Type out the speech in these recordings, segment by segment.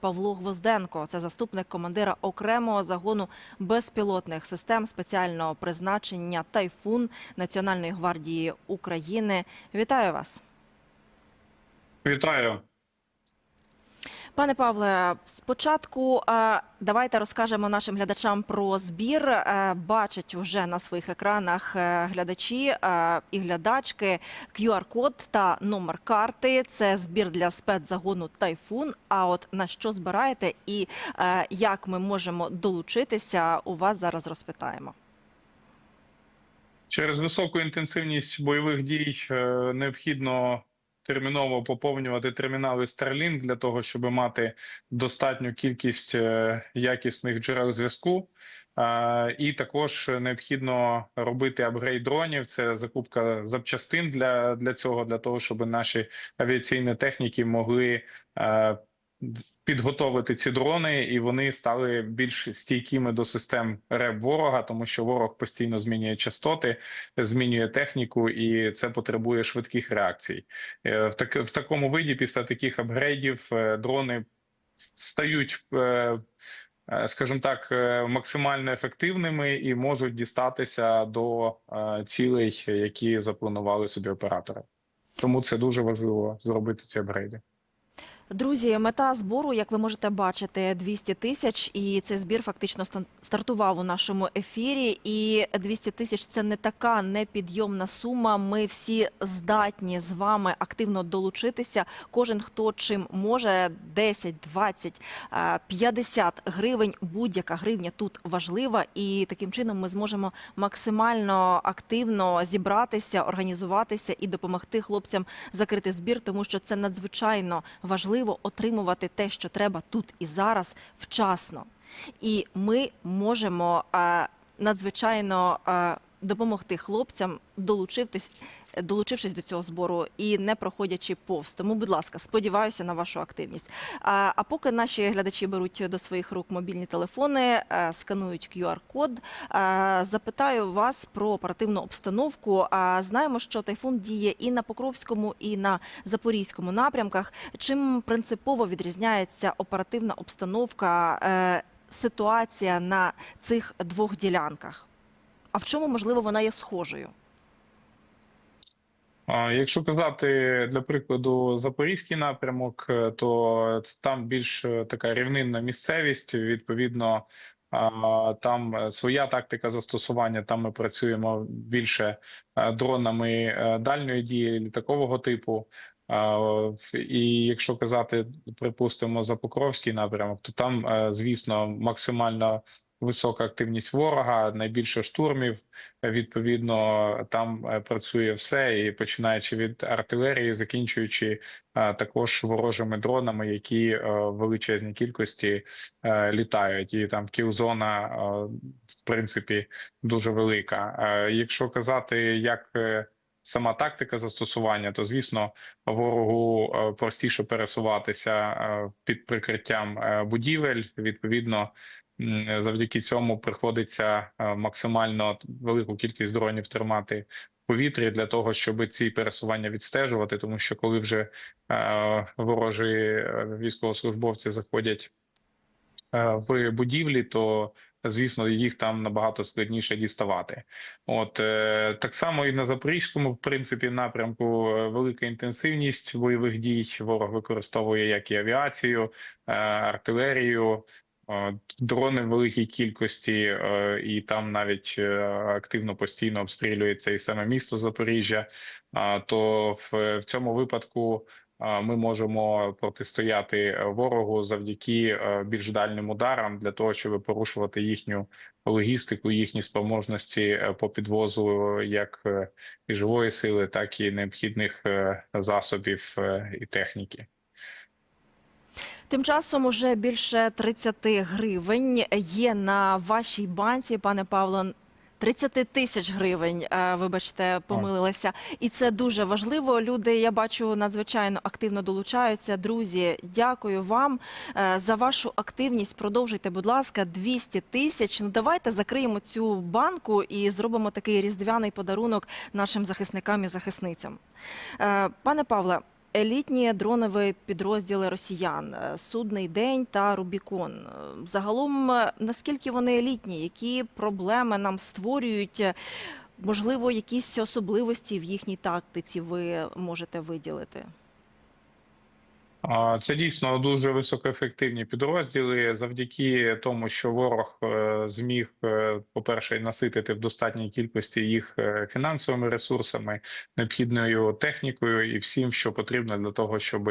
Павло Гвозденко, це заступник командира окремого загону безпілотних систем спеціального призначення Тайфун Національної гвардії України. Вітаю вас. Вітаю. Пане Павле, спочатку е, давайте розкажемо нашим глядачам про збір. Е, Бачать вже на своїх екранах е, глядачі і глядачки QR-код та номер карти. Це збір для спецзагону Тайфун. А от на що збираєте і як ми можемо долучитися, у вас зараз розпитаємо. Через високу інтенсивність бойових дій необхідно терміново поповнювати термінали Starlink для того, щоб мати достатню кількість е, якісних джерел зв'язку. І також необхідно робити апгрейд дронів. Це закупка запчастин для, для цього, для того, щоб наші авіаційні техніки могли е, підготовити ці дрони, і вони стали більш стійкими до систем РЕБ ворога, тому що ворог постійно змінює частоти, змінює техніку, і це потребує швидких реакцій. Е, В так в такому виді, після таких апгрейдів, е, дрони стають. е, Скажімо так, максимально ефективними і можуть дістатися до цілей, які запланували собі оператори. Тому це дуже важливо зробити ці апгрейди. Друзі, мета збору, як ви можете бачити, 200 тисяч, і цей збір фактично стартував у нашому ефірі. І 200 тисяч це не така непідйомна сума. Ми всі здатні з вами активно долучитися. Кожен хто чим може 10, 20, е, 50 гривень. Будь-яка гривня тут важлива, і таким чином ми зможемо максимально активно зібратися, організуватися і допомогти хлопцям закрити збір, тому що це надзвичайно важливо отримувати те, що треба тут і зараз вчасно. І ми можемо е, надзвичайно е, допомогти хлопцям долучитись, долучившись до цього збору і не проходячи повз. Тому, будь ласка, сподіваюся на вашу активність. А, поки наші глядачі беруть до своїх рук мобільні телефони, е, сканують QR-код, е, запитаю вас про оперативну обстановку. Знаємо, що тайфун діє і на Покровському, і на Запорізькому напрямках. Чим принципово відрізняється оперативна обстановка, е, ситуація на цих двох ділянках? А в чому можливо вона є схожою? Якщо казати для прикладу Запорізький напрямок, е, то там більш е, така рівнинна місцевість. Відповідно, там е, своя тактика застосування. Там ми працюємо більше дронами дальньої дії літакового типу. І якщо казати, припустимо, за Покровський напрямок, то там, звісно, максимально висока активність ворога, найбільше штурмів. Відповідно, там е, працює все, і починаючи від артилерії, закінчуючи е, також ворожими дронами, які е, в величезній кількості літають, і там кілзона, в принципі, дуже велика. Якщо казати, як Сама тактика застосування, то звісно ворогу простіше пересуватися під прикриттям будівель. Відповідно, Завдяки цьому приходиться е, максимально велику кількість дронів тримати в повітрі для того, щоб ці пересування відстежувати. Тому що коли вже е, ворожі е, військовослужбовці заходять в будівлі, то звісно їх там набагато складніше діставати. От так само і на Запорізькому, в принципі, напрямку велика інтенсивність бойових дій. Ворог використовує як і авіацію, артилерію. Дрони в великій кількості, і там навіть е, активно постійно обстрілюється і саме місто Запоріжжя. То в, цьому випадку ми можемо протистояти ворогу завдяки е, більш дальнім ударам для того, щоб порушувати їхню логістику, їхні спроможності е, по підвозу як і живої сили, так і необхідних засобів і техніки. Тим часом уже більше 30 гривень є на вашій банці, пане Павло. 30 тисяч гривень, е, вибачте, помилилася, і це дуже важливо. Люди, я бачу, надзвичайно активно долучаються. Друзі, дякую вам е, за вашу активність. Продовжуйте, будь ласка, 200 тисяч. Ну давайте закриємо цю банку і зробимо такий різдвяний подарунок нашим захисникам і захисницям. Е, Пане Павле, елітні дронові підрозділи росіян, е, Судний день та Рубікон. Е, Загалом, е, наскільки вони елітні, які проблеми нам створюють? Можливо, якісь особливості в їхній тактиці ви можете виділити? Це дійсно дуже високоефективні підрозділи. Завдяки тому, що ворог е, зміг, е, по-перше, наситити в достатній кількості їх е, фінансовими ресурсами, необхідною технікою і всім, що потрібно для того, щоб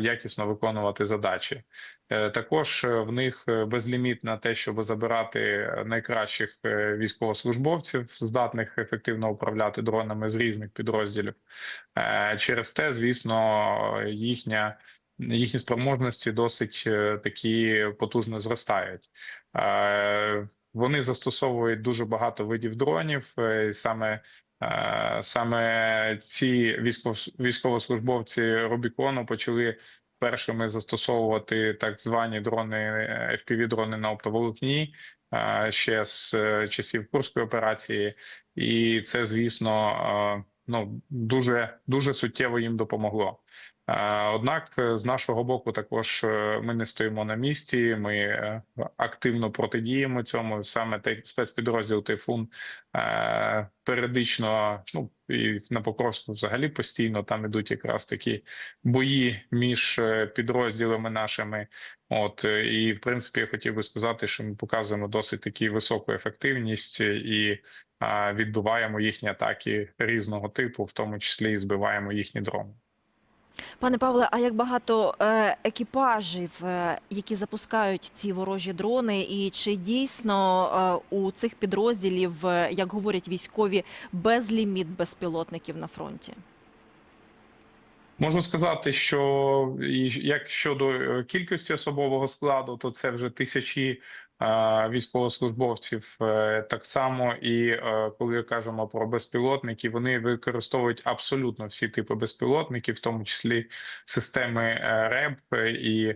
якісно виконувати задачі. Е, Також е, в них е, безліміт на те, щоб забирати найкращих е, військовослужбовців, здатних ефективно управляти дронами з різних підрозділів. Е, Через те, звісно, їхня їхні спроможності досить е, такі потужно зростають. Е, Вони застосовують дуже багато видів дронів. е, Саме е, саме ці військов- військовослужбовці Рубікону почали першими застосовувати так звані дрони е, FPV-дрони на оптоволокні е, ще з е, часів Курської операції, і це, звісно, е, ну дуже дуже суттєво їм допомогло. Е, Однак, е, з нашого боку, також е, ми не стоїмо на місці. Ми активно протидіємо цьому. Саме спецпідрозділ Тайфун періодично, ну і на Покровську взагалі постійно там ідуть якраз такі бої між підрозділами нашими. От і в принципі я хотів би сказати, що ми показуємо досить такі високу ефективність і відбиваємо їхні атаки різного типу, в тому числі і збиваємо їхні дрони. Пане Павле, а як багато е, екіпажів, е, які запускають ці ворожі дрони, і чи дійсно е, у цих підрозділів, як говорять військові, безліміт безпілотників на фронті? Можу сказати, що як щодо кількості особового складу, то це вже тисячі військовослужбовців. Е, Так само, і е, коли кажемо про безпілотники, вони використовують абсолютно всі типи безпілотників, в тому числі системи е, РЕБ і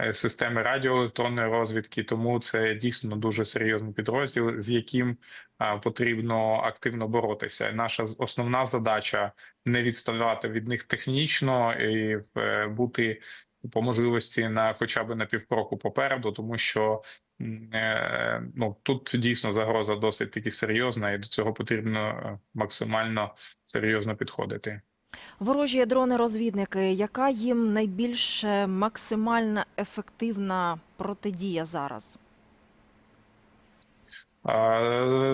е, системи радіоелектронної розвідки. Тому це дійсно дуже серйозний підрозділ, з яким е, потрібно активно боротися. Наша основна задача не відставати від них технічно і е, бути по можливості на хоча б на півкроку попереду, тому що е, ну тут дійсно загроза досить таки серйозна, і до цього потрібно е, максимально серйозно підходити. Ворожі дрони-розвідники, яка їм найбільш е, максимальна ефективна протидія зараз?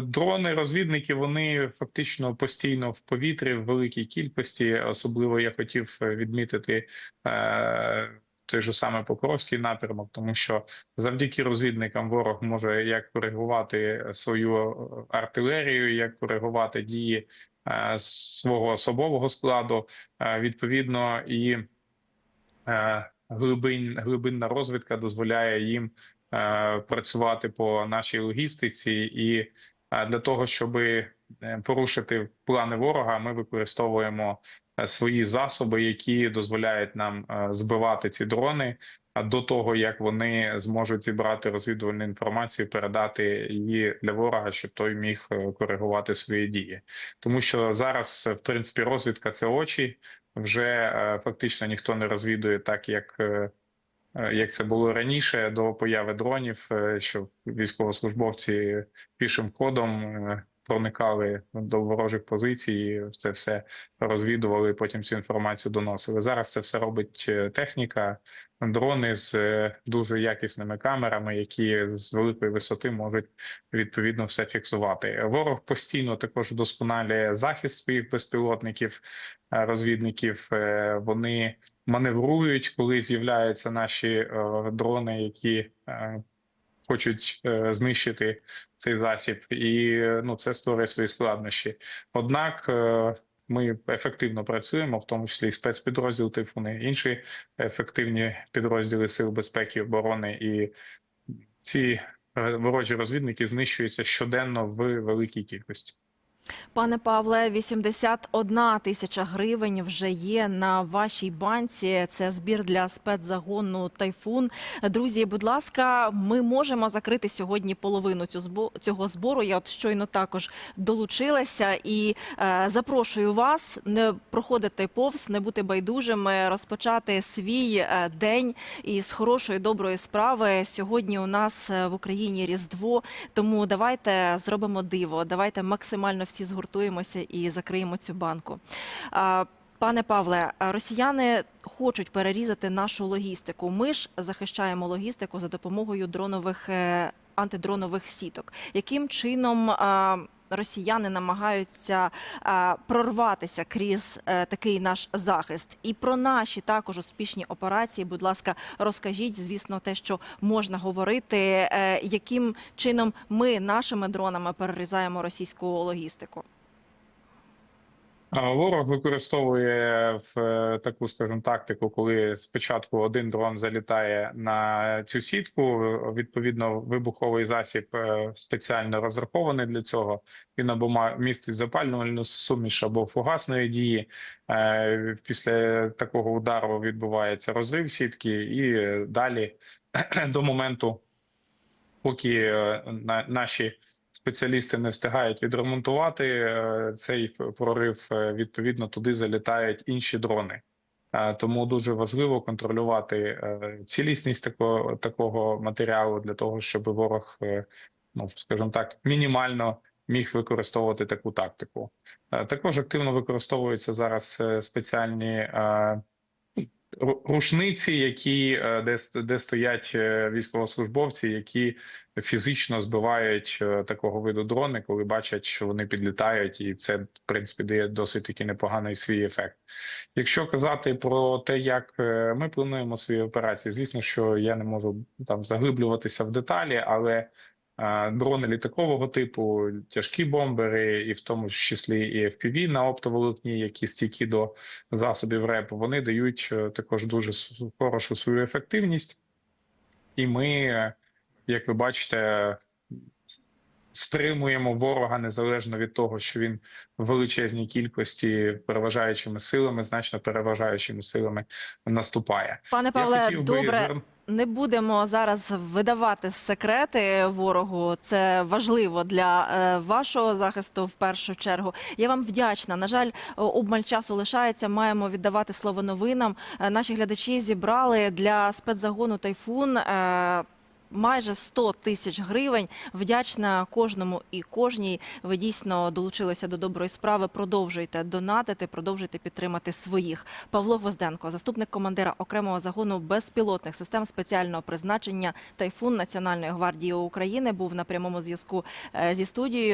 Дрони, розвідники, вони фактично постійно в повітрі в великій кількості. Особливо я хотів е, відмітити е, той же саме Покровський напрямок, тому що завдяки розвідникам ворог може як коригувати свою е, артилерію, як коригувати дії е, свого особового складу. Е, Відповідно, і глибин, глибинна розвідка дозволяє їм працювати по нашій логістиці, і для того, щоб порушити плани ворога, ми використовуємо свої засоби, які дозволяють нам е, збивати ці дрони. До того як вони зможуть зібрати розвідувальну інформацію, передати її для ворога, щоб той міг е, коригувати свої дії, тому що зараз, е, в принципі, розвідка це очі. Вже е, фактично ніхто не розвідує так, як е, е, як це було раніше до появи дронів, е, що військовослужбовці пішим ходом е, проникали до ворожих позицій, це все розвідували, потім цю інформацію доносили. Зараз це все робить е, техніка, дрони з е, дуже якісними камерами, які з великої висоти можуть відповідно все фіксувати. Ворог постійно також вдосконалює захист своїх безпілотників, е, розвідників. Вони маневрують, коли з'являються наші дрони, які хочуть е, знищити цей засіб, і е, ну це створює свої складнощі. Однак е, ми ефективно працюємо, в тому числі і спецпідрозділ тифуни, інші ефективні підрозділи сил безпеки оборони, і ці ворожі розвідники знищуються щоденно в великій кількості. Пане Павле, 81 тисяча гривень вже є на вашій банці. Це збір для спецзагону Тайфун. Друзі, будь ласка, ми можемо закрити сьогодні половину цього збору. Я от щойно також долучилася і е, запрошую вас не проходити повз, не бути байдужими, розпочати свій е, день із хорошої доброї справи. Сьогодні у нас е, в Україні Різдво. Тому давайте зробимо диво. Давайте максимально всі згуртуємося і закриємо цю банку. Пане Павле, росіяни хочуть перерізати нашу логістику. Ми ж захищаємо логістику за допомогою дронових е, антидронових сіток. Яким чином росіяни намагаються прорватися крізь е, такий наш захист? І про наші також успішні операції, будь ласка, розкажіть, звісно, те, що можна говорити, е, яким чином ми нашими дронами перерізаємо російську логістику. Ворог використовує в е, таку, скажімо, тактику, коли спочатку один дрон залітає на цю сітку. Відповідно, вибуховий засіб е, спеціально розрахований для цього. Він або містить запалювальну суміш або фугасної дії. Е, Після такого удару відбувається розрив сітки, і далі до моменту, поки наші спеціалісти не встигають відремонтувати е, цей прорив. е, Відповідно, туди залітають інші дрони. Е, Тому дуже важливо контролювати цілісність такого такого матеріалу для того, щоб ворог, ну скажімо так, мінімально міг використовувати таку тактику. Також активно використовуються зараз спеціальні рушниці, які е, де, де стоять е, військовослужбовці, які фізично збивають е, такого виду дрони, коли бачать, що вони підлітають, і це в принципі дає досить таки непоганий свій ефект. Якщо казати про те, як ми плануємо свої операції, звісно, що я не можу там заглиблюватися в деталі, але дрони літакового типу, тяжкі бомбери, і в тому ж числі і FPV на оптоволокні, які стійкі до засобів РЕП, вони дають е, також дуже хорошу свою ефективність, і ми, е, як ви бачите, стримуємо ворога незалежно від того, що він в величезній кількості переважаючими силами, значно переважаючими силами наступає. Пане Павле, хотів би добре. Не будемо зараз видавати секрети ворогу. Це важливо для е, вашого захисту в першу чергу. Я вам вдячна. На жаль, обмаль часу лишається. Маємо віддавати слово новинам. Е, Наші глядачі зібрали для спецзагону Тайфун. Майже 100 тисяч гривень. Вдячна кожному і кожній. Ви дійсно долучилися до доброї справи. Продовжуйте донатити, продовжуйте підтримати своїх. Павло Гвозденко, заступник командира окремого загону безпілотних систем спеціального призначення Тайфун Національної гвардії України, був на прямому зв'язку е, зі студією.